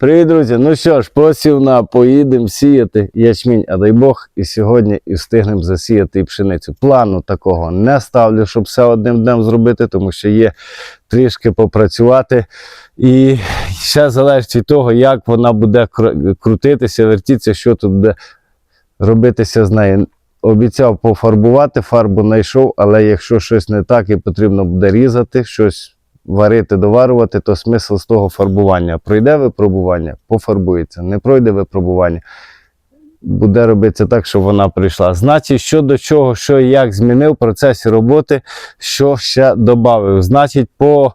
Привіт, друзі! Ну що ж, посів на поїдемо сіяти ячмінь, а дай Бог, і сьогодні і встигнемо засіяти і пшеницю. Плану такого не ставлю, щоб все одним днем зробити, тому що є трішки попрацювати. І ще залежить від того, як вона буде крутитися, вертітися, що тут буде робитися з нею. Обіцяв пофарбувати, фарбу знайшов, але якщо щось не так і потрібно буде різати, щось варити, доварювати, то смисл з того фарбування. Пройде випробування, пофарбується. Не пройде випробування, буде робитися так, щоб вона прийшла. Значить, що до чого, що і як змінив в процесі роботи, що ще додав. Значить, по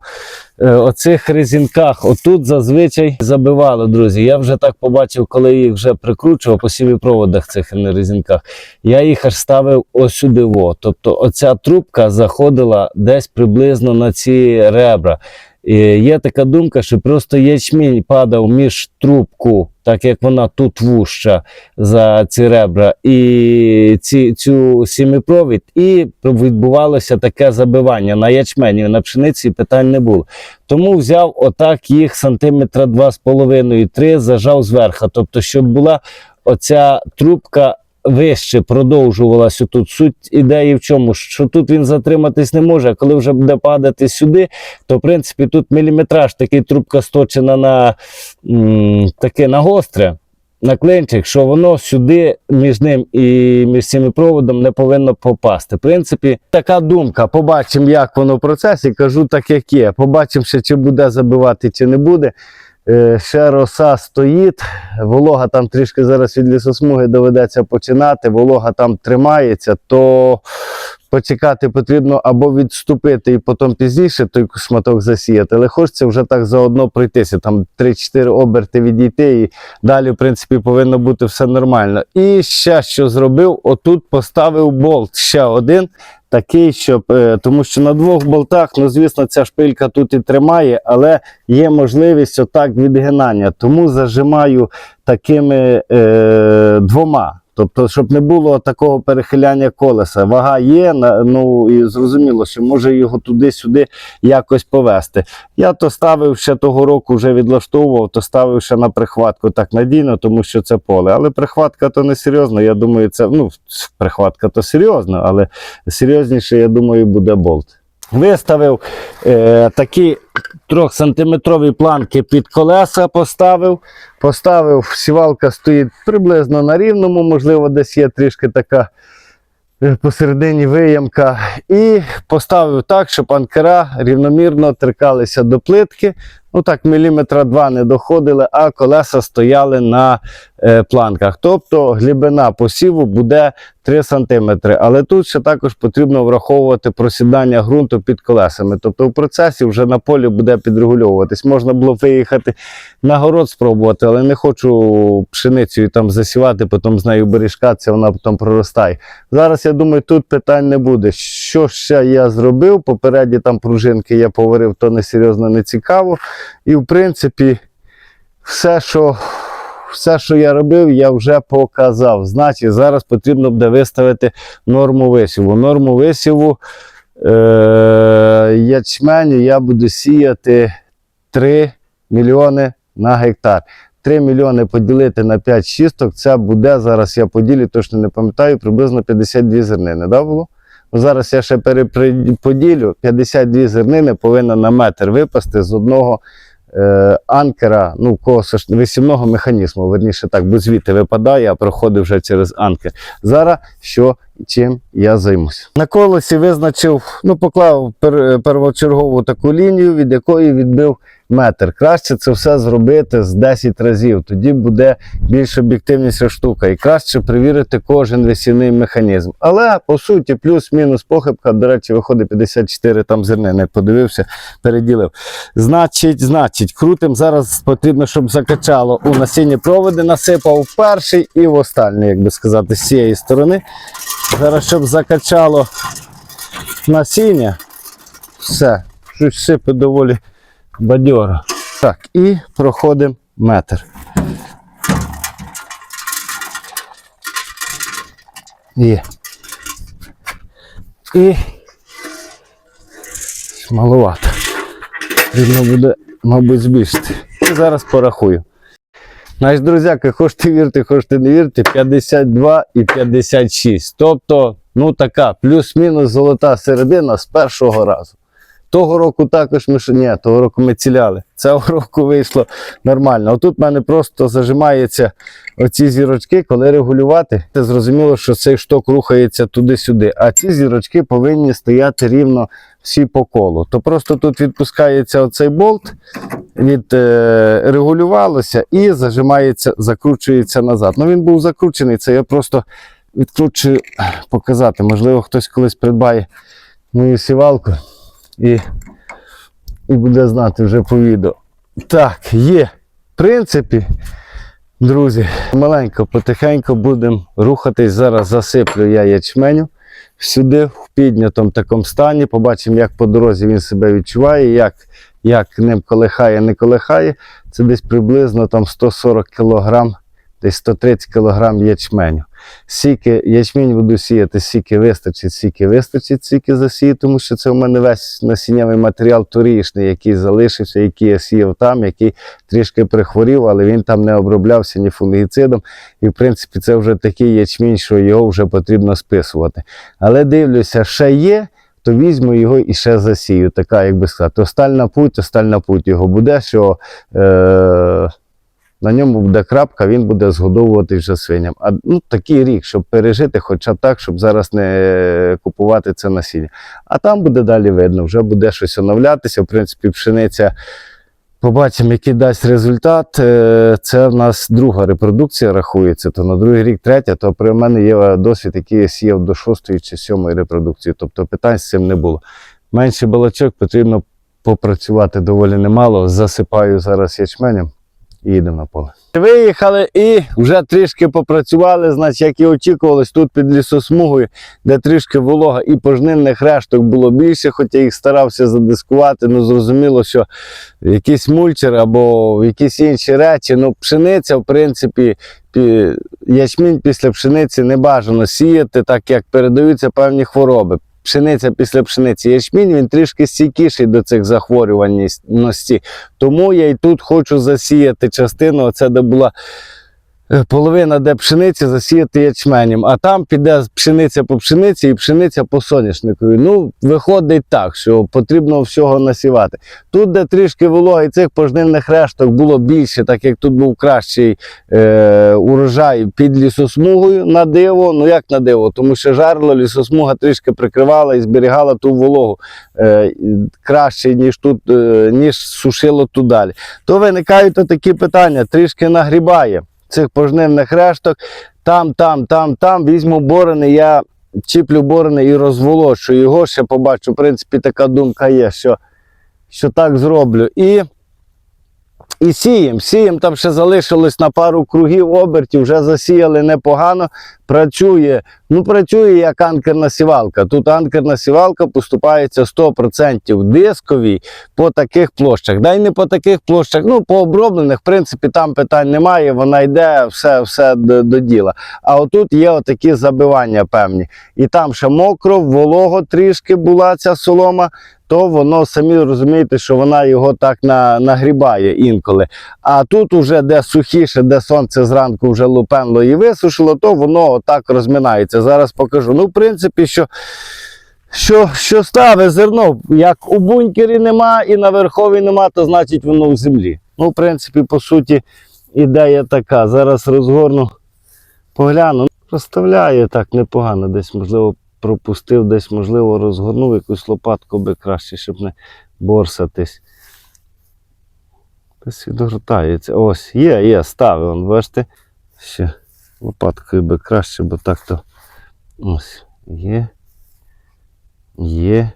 е, оцих резинках, отут зазвичай забивали, друзі. Я вже так побачив, коли їх вже прикручував по сіві проводах цих резинках. Я їх аж ставив ось сюди. Во. Тобто оця трубка заходила десь приблизно на ці ребра. І є така думка, що просто ячмінь падав між трубку, так як вона тут вуща за ці ребра, і ці, цю сіміпровід, і відбувалося таке забивання на ячмені, на пшениці питань не було. Тому взяв отак їх сантиметра 2,5-3, зажав зверху. Тобто, щоб була оця трубка вище продовжувалася тут. Суть ідеї в чому? Що тут він затриматись не може, а коли вже буде падати сюди, то в принципі тут міліметраж, такий трубка сточена на таке на гостре. На клинчик, що воно сюди між ним і між цим проводом не повинно попасти. В принципі, така думка. Побачимо, як воно в процесі. Кажу так, як є. Побачимо, чи буде забивати, чи не буде. Е, Ще роса стоїть, волога там трішки зараз від лісосмуги доведеться починати, волога там тримається, то почекати потрібно або відступити і потім пізніше той шматок засіяти, але хочеться вже так заодно пройтися, там 3-4 оберти відійти і далі, в принципі, повинно бути все нормально. І ще що зробив, отут поставив болт ще один. Такий, щоб, е, тому що на двох болтах, ну звісно, ця шпилька тут і тримає, але є можливість отак відгинання. Тому зажимаю такими е, двома. Тобто, щоб не було такого перехиляння колеса. Вага є, ну і зрозуміло, що може його туди-сюди якось повести. Я то ставив ще того року, вже відлаштовував, то ставив ще на прихватку так надійно, тому що це поле. Але прихватка то не серйозно. Я думаю, це ну, прихватка то серйозно, але серйозніше, я думаю, буде болт. Виставив е, такі 3-сантиметрові планки під колеса, поставив. Поставив, сівалка стоїть приблизно на рівному, можливо, десь є трішки така е, посередині виямка. І поставив так, щоб анкера рівномірно теркалися до плитки. Ну так, міліметра два не доходили, а колеса стояли на планках. Тобто глибина посіву буде 3 см. Але тут ще також потрібно враховувати просідання ґрунту під колесами. Тобто в процесі вже на полі буде підрегульовуватись. Можна було виїхати на город спробувати, але не хочу пшеницею там засівати, потім з нею бережкатися, вона потім проростає. Зараз я думаю, тут питань не буде. Що ще я зробив? Попередні там пружинки я поварив, то не серйозно не цікаво. І в принципі, все, що, все, що я робив, я вже показав. Значить, зараз потрібно буде виставити норму висіву. Норму висіву е- ячменю я буду сіяти 3 мільйони на гектар. 3 мільйони поділити на 5 шісток, це буде, зараз я поділю, точно не пам'ятаю, приблизно 52 зернини. Да, було? Зараз я ще переподілю. 52 зернини повинна на метр випасти з одного е, анкера, ну, кого висівного механізму, верніше так, бо звідти випадає, а проходить вже через анкер. Зараз що чим я займусь. На колесі визначив, ну, поклав пер, первочергову таку лінію, від якої відбив метр. Краще це все зробити з 10 разів. Тоді буде більш об'єктивніша штука. І краще перевірити кожен весільний механізм. Але по суті, плюс-мінус похибка, до речі, виходить 54 там зернини. Подивився, переділив. Значить, значить, крутим. Зараз потрібно, щоб закачало у насінні проводи, насипав перший і в останній, як би сказати, з цієї сторони. Зараз, щоб закачало насіння, все, щось сипе доволі бадьоро. Так, і проходимо метр. Є. І маловато. Потрібно буде, мабуть, збільшити. І зараз порахую. Значить, друзяки, хочете вірте, хочете не вірте, 52 і 56. Тобто, ну така, плюс-мінус золота середина з першого разу. Того року також ми ні, того року ми ціляли. Цього року вийшло нормально. Отут в мене просто зажимаються оці зірочки, коли регулювати. Це зрозуміло, що цей шток рухається туди-сюди. А ці зірочки повинні стояти рівно всі по колу. То просто тут відпускається оцей болт, від е, регулювалося і зажимається, закручується назад. Ну він був закручений, це я просто відкручую, показати. Можливо, хтось колись придбає мою сівалку і, і буде знати вже по відео. Так, є. В принципі, друзі, маленько, потихеньку будемо рухатись. Зараз засиплю я ячменю сюди, в піднятому такому стані. Побачимо, як по дорозі він себе відчуває, як, як ним колихає, не колихає. Це десь приблизно там 140 кг, десь 130 кг ячменю. Сіки ячмінь буду сіяти, сіки вистачить, сіки вистачить, сіки засію, тому що це у мене весь насіннєвий матеріал торішний, який залишився, який я сіяв там, який трішки прихворів, але він там не оброблявся ні фунгіцидом. І в принципі це вже такий ячмінь, що його вже потрібно списувати. Але дивлюся, ще є. То візьму його і ще засію. Така, як би сказати, остальна путь, остальна путь його буде, що е, на ньому буде крапка, він буде згодовувати вже свиням. А ну, такий рік, щоб пережити, хоча так, щоб зараз не купувати це насіння. А там буде далі видно, вже буде щось оновлятися. В принципі, пшениця. Побачимо, який дасть результат. Е, Це в нас друга репродукція рахується, то на другий рік третя, то при мене є досвід, який я сіяв до шостої чи сьомої репродукції. Тобто питань з цим не було. Менше балачок потрібно попрацювати доволі немало. Засипаю зараз ячменем і їдемо на поле. Виїхали і вже трішки попрацювали, значить, як і очікувалось, тут під лісосмугою, де трішки волога і пожнинних решток було більше, хоча їх старався задискувати. Ну, зрозуміло, що якийсь мульчер або якісь інші речі. Ну, пшениця, в принципі, ячмінь після пшениці не бажано сіяти, так як передаються певні хвороби. Пшениця після пшениці. Ячмінь він трішки стійкіший до цих захворюваності. Тому я і тут хочу засіяти частину, оце де була половина, де пшениці, засіяти ячменем. А там піде пшениця по пшениці і пшениця по соняшникові. Ну, виходить так, що потрібно всього насівати. Тут, де трішки вологи цих пожнивних решток було більше, так як тут був кращий е, урожай під лісосмугою на диво. Ну як на диво? Тому що жарло, лісосмуга трішки прикривала і зберігала ту вологу е, краще, ніж тут, е, ніж сушило тут далі. То виникають такі питання, трішки нагрібає цих пожнивних решток. Там, там, там, там візьму борони, я чіплю борони і розволочу його. Ще побачу, в принципі, така думка є, що, що так зроблю. І і сієм, сієм, там ще залишилось на пару кругів обертів, вже засіяли непогано. Працює, ну працює як анкерна сівалка. Тут анкерна сівалка поступається 100% дисковій по таких площах. Да й не по таких площах, ну по оброблених, в принципі, там питань немає, вона йде все, все до, до діла. А отут є отакі забивання певні. І там ще мокро, волого трішки була ця солома то воно самі розумієте, що вона його так на, нагрібає інколи. А тут уже де сухіше, де сонце зранку вже лупенло і висушило, то воно отак розминається. Зараз покажу. Ну, в принципі, що. Що, що ставить зерно, як у бункері нема і на верховій нема, то значить воно в землі. Ну, в принципі, по суті, ідея така. Зараз розгорну, погляну. Розставляє так непогано, десь, можливо, пропустив, десь, можливо, розгорнув якусь лопатку би краще, щоб не борсатись. Десь відгортається. Ось, є, є, ставив, он, бачите. Ще лопаткою би краще, бо так то ось є. Є.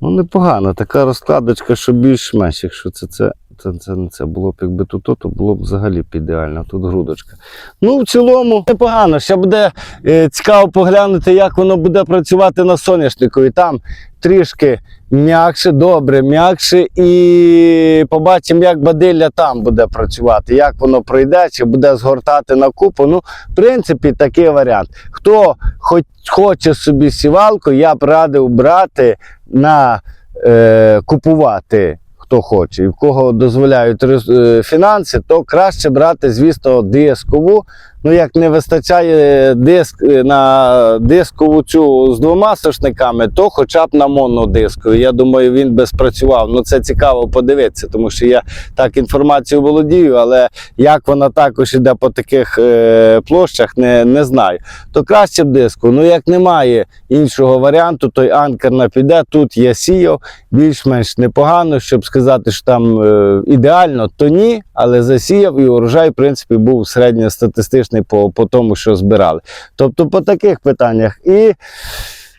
Ну, непогано, така розкладочка, що більш-менш, якщо це, це, це, це це було б, якби тут, то, було б взагалі б ідеально. Тут грудочка. Ну, в цілому, непогано. Ще буде е, цікаво поглянути, як воно буде працювати на соняшнику. І там трішки м'якше, добре, м'якше. І побачимо, як бадилля там буде працювати, як воно пройде, чи буде згортати на купу. Ну, в принципі, такий варіант. Хто хоч хоче собі сівалку, я б радив брати на е, купувати. Хто хоче, і в кого дозволяють е, фінанси, то краще брати, звісно, дискову. Ну, як не вистачає диск е, на дискову цю з двома сошниками, то хоча б на монодискові. Я думаю, він би спрацював. Ну це цікаво подивитися, тому що я так інформацію володію, але як вона також іде по таких е, площах, не, не знаю. То краще б диску. Ну як немає іншого варіанту, то й анкерна піде. Тут я сіяв більш-менш непогано, щоб сказати, що там е, ідеально, то ні, але засіяв і урожай, в принципі, був середньостатистичний по, по тому, що збирали. Тобто по таких питаннях. І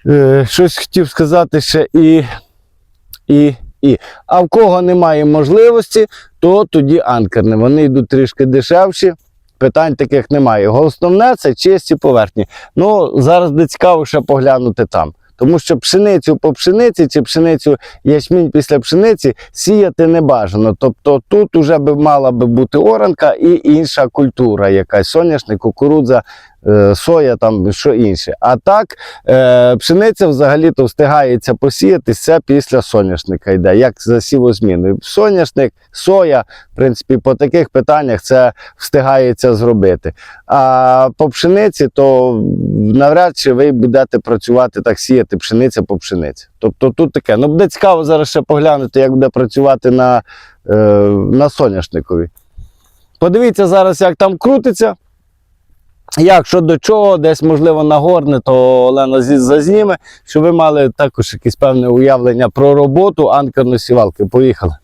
е, щось хотів сказати ще і. і. А в кого немає можливості, то тоді анкерне. Вони йдуть трішки дешевші. Питань таких немає. Основне це чисті поверхні. Ну, зараз де цікаво ще поглянути там. Тому що пшеницю по пшениці чи пшеницю ячмінь після пшениці сіяти не бажано. Тобто тут вже би мала би бути оранка і інша культура, якась соняшник, кукурудза, соя, там що інше. А так, е, пшениця взагалі-то встигається посіятись це після соняшника йде, як за сівозміною. Соняшник, соя, в принципі, по таких питаннях це встигається зробити. А по пшениці, то навряд чи ви будете працювати так, сіяти пшениця по пшениці. Тобто тут таке. Ну, буде цікаво зараз ще поглянути, як буде працювати на, е, на соняшникові. Подивіться зараз, як там крутиться. Як що до чого, десь можливо нагорне, то Олена зазніме, щоб ви мали також якесь певне уявлення про роботу анкерної сівалки. Поїхали.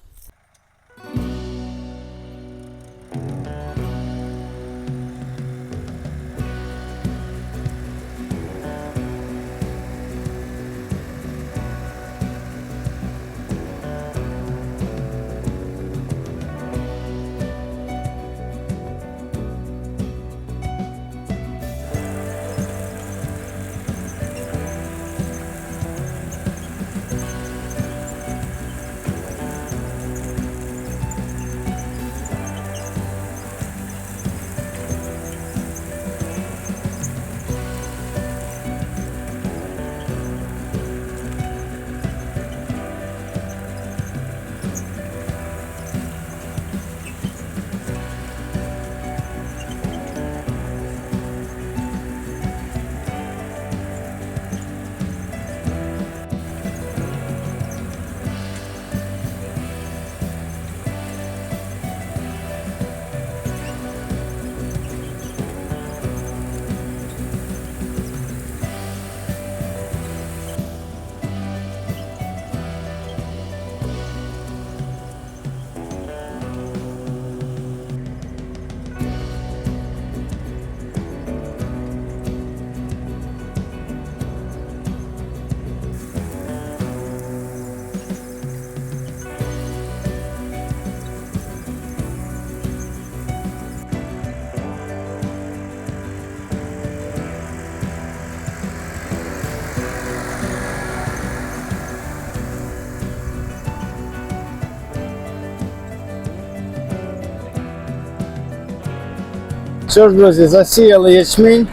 Що ж, друзі, засіяли ячмінь,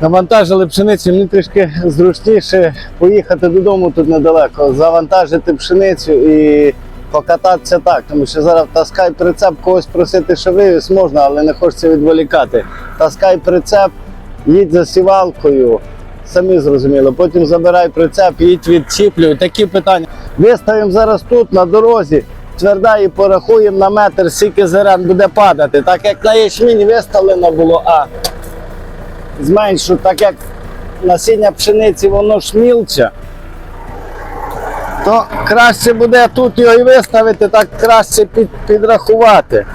навантажили пшеницю, мені трішки зручніше поїхати додому тут недалеко, завантажити пшеницю і покататися так, тому що зараз таскай прицеп, когось просити, що вивіз можна, але не хочеться відволікати. Таскай прицеп, їдь за сівалкою, самі зрозуміли. Потім забирай прицеп, їдь відчіплюй. Такі питання. Виставимо зараз тут на дорозі. Тверда і порахуємо на метр, скільки зерен буде падати. Так як на ячмінь виставлено було, а зменшу, так як насіння пшениці воно ж мілче, то краще буде тут його і виставити, так краще під, підрахувати.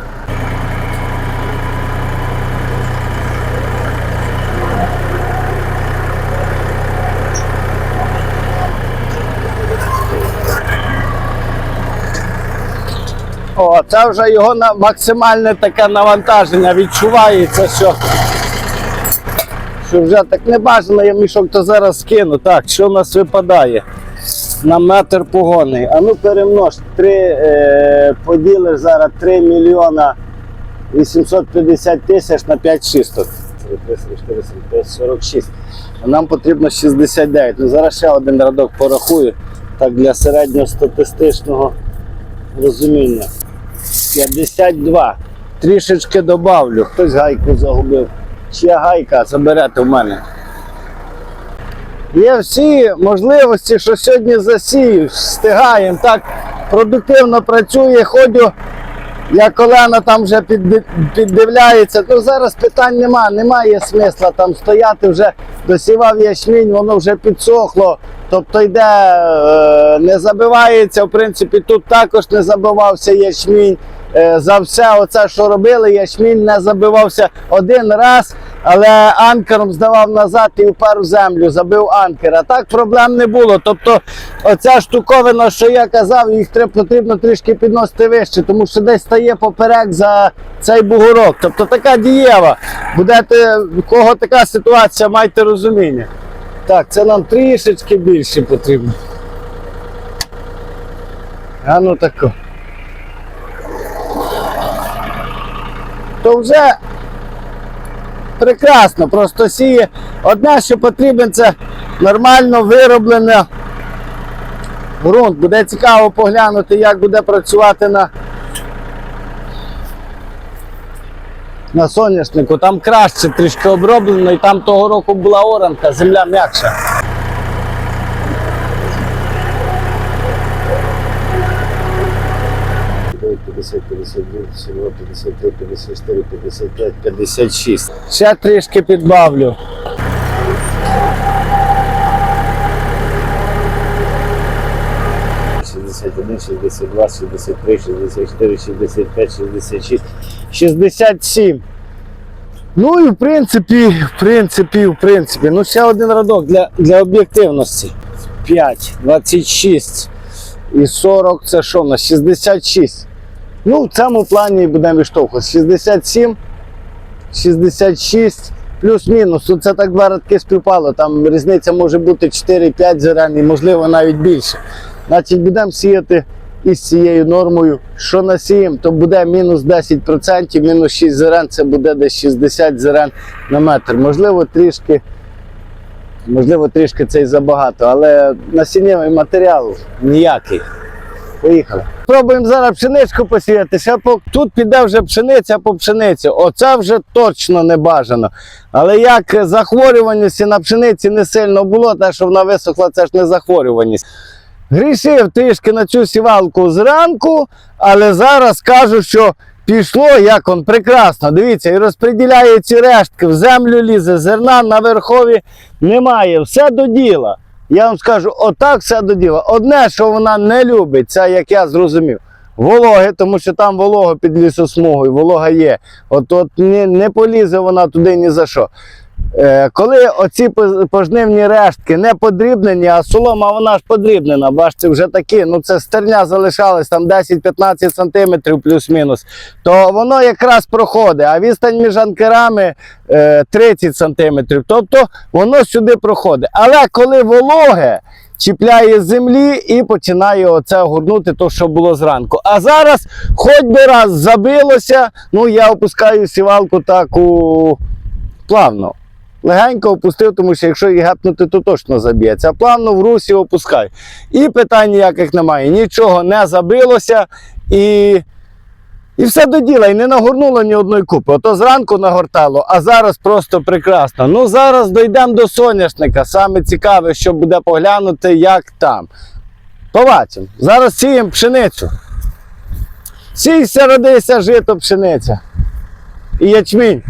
О, це вже його максимальне таке навантаження відчувається, що, що вже так не бажано, я мішок то зараз скину. Так, що в нас випадає? На метр погонний. А ну перемнож, три, е, поділиш зараз 3 мільйона 850 тисяч на 5 чисток. 46. Нам потрібно 69. Ну, зараз ще один радок порахую. Так для середньостатистичного розуміння. 52. Трішечки добавлю. Хтось гайку загубив. Чия гайка заберете в мене. Є всі можливості, що сьогодні засію, встигаємо. Так продуктивно працює, ходю. Як Олена там вже піддивляється, то зараз питань нема, немає смисла там стояти, вже досівав ячмінь, воно вже підсохло. Тобто йде, е, не забивається. В принципі, тут також не забивався ячмінь. Е, За все, оце, що робили, ячмінь не забивався один раз, але анкером здавав назад і впер в землю, забив анкер. А так проблем не було. Тобто, оця штуковина, що я казав, їх треба потрібно трішки підносити вище, тому що десь стає поперек за цей бугорок. Тобто така дієва. Будете, у кого така ситуація, майте розуміння. Так, це нам трішечки більше потрібно. А ну тако. То вже прекрасно, просто сіє. Одне, що потрібен, це нормально вироблене ґрунт. Буде цікаво поглянути, як буде працювати на, на соняшнику. Там краще трішки оброблено, і там того року була оранка, земля м'якша. Ще трішки підбавлю. Шістдесят один, шістдесят два, шістдесят три, шістдесят чотири, шістдесят п'ять, шістдесят шість, шістдесят сім. Ну і в принципі, в принципі, в принципі, ну ще один радок для, для об'єктивності. 5, 26 і 40 це що в нас? 66. Ну, в цьому плані будемо відштовхуватися. 67, 66, плюс-мінус. Це так два радки співпало. Там різниця може бути 4-5 зерен і можливо навіть більше. Значить, будемо сіяти із цією нормою. Що насіємо, то буде мінус 10%, мінус 6 зерен, це буде десь 60 зерен на метр. Можливо, трішки. Можливо, трішки це і забагато, але насіннєвий матеріал ніякий. Поїхали. Пробуємо зараз пшеничку посіяти. Ще. Тут піде вже пшениця по пшениці. Оце вже точно не бажано. Але як захворюваність на пшениці не сильно було, те, що вона висохла, це ж не захворюваність. Грішив трішки на цю сівалку зранку, але зараз кажу, що пішло як он прекрасно. Дивіться, і розподіляє ці рештки, в землю лізе, зерна на верхові немає. Все до діла. Я вам скажу, отак все до діла. Одне, що вона не любить, це як я зрозумів. Вологи, тому що там волога під лісосмугою, волога є. От, от не, не полізе вона туди ні за що. Е, коли оці пожнивні рештки не подрібнені, а солома вона ж подрібнена, бачите, вже такі, ну це стерня залишалась там 10-15 сантиметрів плюс-мінус, то воно якраз проходить, а відстань між анкерами е, 30 сантиметрів, тобто воно сюди проходить. Але коли вологе, чіпляє землі і починає оце горнути, то, що було зранку. А зараз, хоч би раз забилося, ну я опускаю сівалку таку плавно. Легенько опустив, тому що якщо її гепнути, то точно заб'ється. Плавно в русі опускай. І питань ніяких немає. Нічого не забилося і, і все до діла. І не нагорнуло ні одної купи. Ото зранку нагортало, а зараз просто прекрасно. Ну зараз дійдемо до соняшника. Саме цікаве, що буде поглянути, як там. Побачимо. Зараз сіємо пшеницю. Сійся, родися, жито, пшениця. І ячмінь.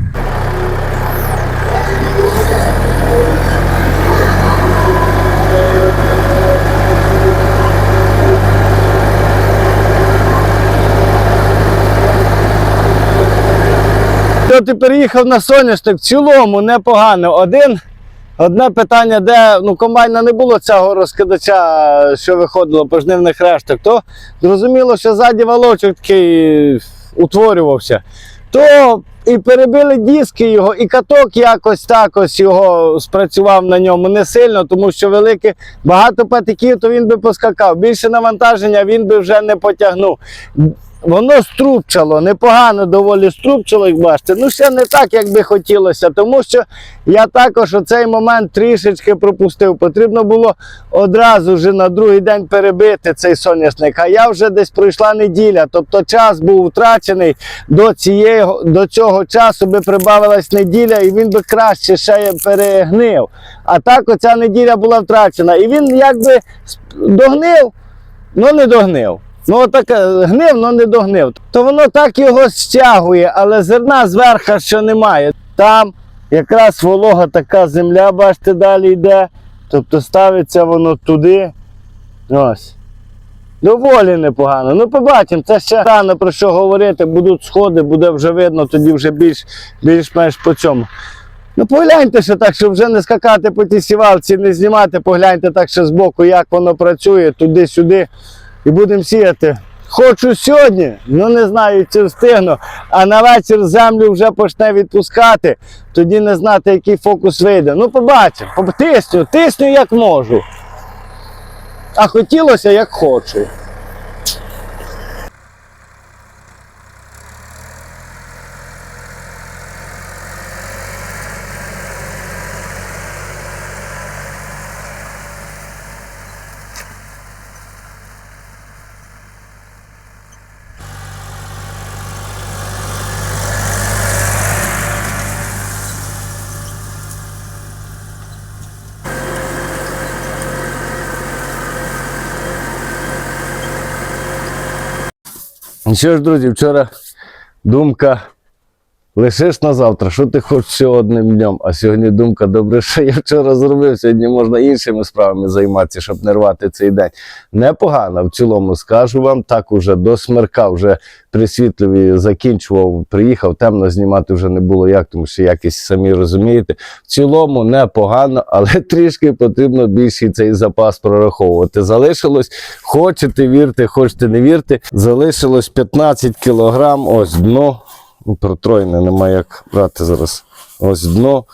Ти переїхав на соняшник, в цілому непогано. Один, одне питання, де ну, комбайна не було цього розкидача, що виходило пожнивних решток, то зрозуміло, що ззаді волочок такий утворювався. То і перебили диски його, і каток якось так ось його спрацював на ньому не сильно, тому що велике багато патиків, то він би поскакав. Більше навантаження він би вже не потягнув. Воно струбчало, непогано доволі струбчало, як бачите. Ну, ще не так, як би хотілося, тому що я також оцей момент трішечки пропустив. Потрібно було одразу вже на другий день перебити цей соняшник. А я вже десь пройшла неділя. Тобто час був втрачений до, цієї, до цього часу би прибавилась неділя, і він би краще ще перегнив. А так оця неділя була втрачена. І він якби догнив, ну не догнив. Ну, так е, гнив, але не догнив. То воно так його стягує, але зерна зверху ще немає. Там якраз волога така земля, бачите, далі йде. Тобто ставиться воно туди. Ось. Доволі непогано. Ну, побачимо, це ще рано про що говорити. Будуть сходи, буде вже видно, тоді вже більш, більш-менш по цьому. Ну, погляньте ще так, щоб вже не скакати по тій сівалці, не знімати, погляньте так ще збоку, як воно працює, туди-сюди. І будемо сіяти. Хочу сьогодні, ну не знаю, чи встигну. А на вечір землю вже почне відпускати, тоді не знати, який фокус вийде. Ну, побачимо. Поб- Тисню, тисню як можу. А хотілося, як хочу. Що ж, друзі, вчора думка лишиш на завтра, що ти хочеш одним днем. А сьогодні думка, добре, що я вчора зробив. Сьогодні можна іншими справами займатися, щоб не рвати цей день. Непогано, в цілому скажу вам, так уже до смерка, вже при світлові закінчував, приїхав, темно знімати вже не було як, тому що якось самі розумієте. В цілому непогано, але трішки потрібно більший цей запас прораховувати. Залишилось, хочете вірте, хочете не вірте, залишилось 15 кілограм, ось дно. Ну, Протроєне, немає як брати зараз. Ось дно.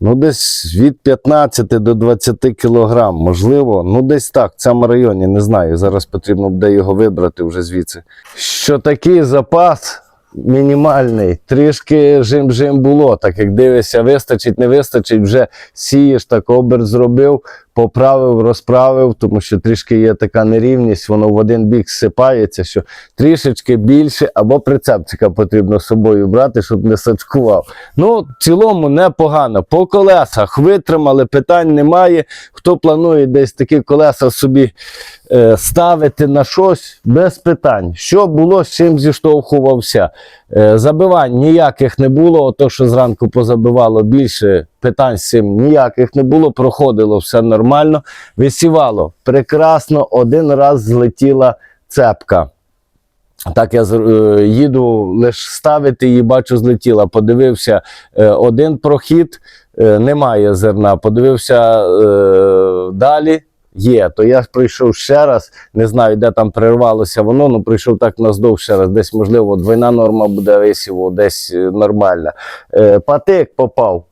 Ну, десь від 15 до 20 кілограм, можливо, ну десь так, в цьому районі, не знаю. Зараз потрібно буде його вибрати вже звідси. Що такий запас мінімальний, трішки жим-жим було, так як дивишся, вистачить, не вистачить, вже сієш, так оберт зробив, поправив, розправив, тому що трішки є така нерівність, воно в один бік сипається, що трішечки більше, або прицепчика потрібно з собою брати, щоб не сачкував. Ну, в цілому непогано. По колесах витримали, питань немає. Хто планує десь такі колеса собі е, ставити на щось, без питань. Що було, з чим зіштовхувався. Е, забивань ніяких не було. Ото, що зранку позабивало більше питань з цим ніяких не було. Проходило все нормально. Висівало прекрасно. Один раз злетіла цепка. Так, я е, їду лише ставити її, бачу, злетіла. Подивився е, один прохід, немає зерна. Подивився далі. Є, то я прийшов ще раз, не знаю, де там прервалося воно, ну прийшов так наздовж ще раз. Десь, можливо, двойна норма буде висіву, десь е, нормальна. Е, патик попав.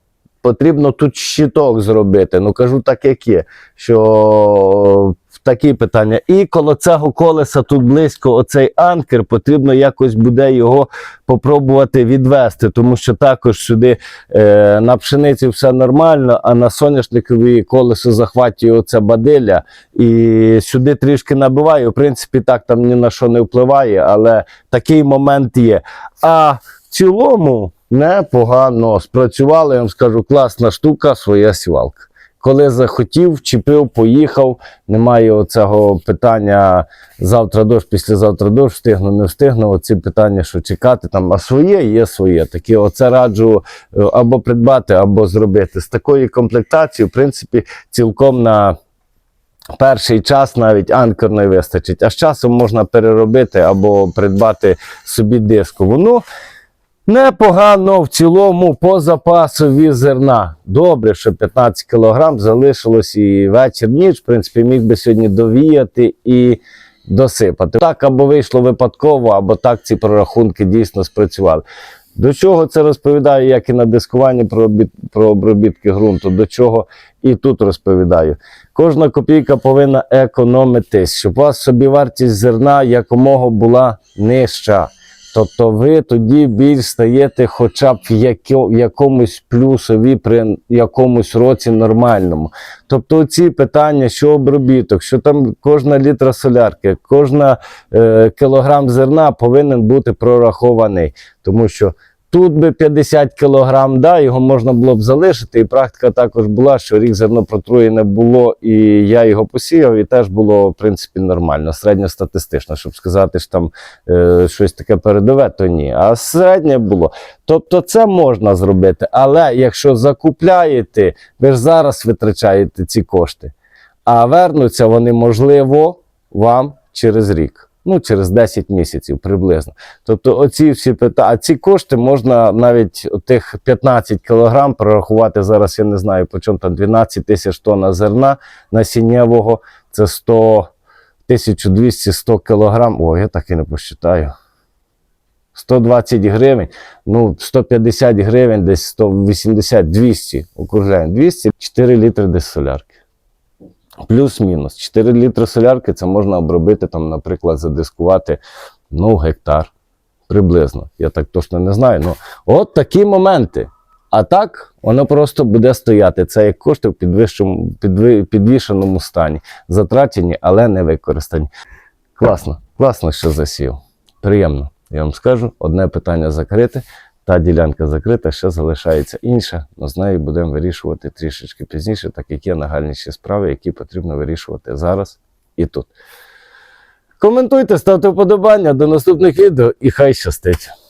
Потрібно тут щиток зробити. Ну кажу так, як є. Що такі питання. І коло цього колеса тут близько оцей анкер, потрібно якось буде його попробувати відвести, тому що також сюди е, на пшениці все нормально, а на соняшникові колесо захватує оце бадилля і сюди трішки набиває. В принципі, так там ні на що не впливає, але такий момент є. А в цілому непогано спрацювала, я вам скажу, класна штука, своя сівалка. Коли захотів, вчепив, поїхав. Немає оцього питання завтра дощ, післязавтра дощ, встигну, не встигну. Оці питання, що чекати там, а своє є своє. Такі оце раджу е, або придбати, або зробити. З такої комплектації, в принципі, цілком на перший час навіть анкер не вистачить. А з часом можна переробити або придбати собі диску. Воно Непогано в цілому по запасові зерна. Добре, що 15 кг залишилось і вечір, ніч. В принципі, міг би сьогодні довіяти і досипати. Так або вийшло випадково, або так ці прорахунки дійсно спрацювали. До чого це розповідаю, як і на дискуванні про, про обробітки ґрунту, до чого і тут розповідаю. Кожна копійка повинна економитись, щоб у вас собівартість зерна якомога була нижча. Тобто ви тоді більш стаєте хоча б в яко- в якомусь плюсові при якомусь році нормальному. Тобто ці питання, що обробіток, що там кожна літра солярки, кожна е, кілограм зерна повинен бути прорахований. Тому що тут би 50 кілограм, да, його можна було б залишити. І практика також була, що рік зерно протруєне було, і я його посіяв, і теж було в принципі нормально, середньостатистично, щоб сказати, що там е, щось таке передове, то ні. А середнє було. Тобто це можна зробити. Але якщо закупляєте, ви ж зараз витрачаєте ці кошти, а вернуться вони, можливо, вам через рік. Ну, через 10 місяців приблизно. Тобто, оці всі питання, а ці кошти можна навіть тих 15 кілограм прорахувати зараз. Я не знаю, по чому там 12 тисяч тонн зерна насіннєвого, це 100, 1200-100 кілограм. О, я так і не посчитаю. 120 гривень, ну 150 гривень, десь 180, 200 окружаємо. 200, 4 літри десь солярки. Плюс-мінус. 4 літри солярки це можна обробити, там, наприклад, задискувати ну, гектар. Приблизно. Я так точно не знаю. Ну, от такі моменти. А так, воно просто буде стояти. Це як кошти в підвішеному стані. Затрачені, але не використані. Класно, класно, що засів. Приємно. Я вам скажу, одне питання закрите, та ділянка закрита, ще залишається інша, але з нею будемо вирішувати трішечки пізніше, так як є нагальніші справи, які потрібно вирішувати зараз і тут. Коментуйте, ставте вподобання до наступних відео і хай щастить!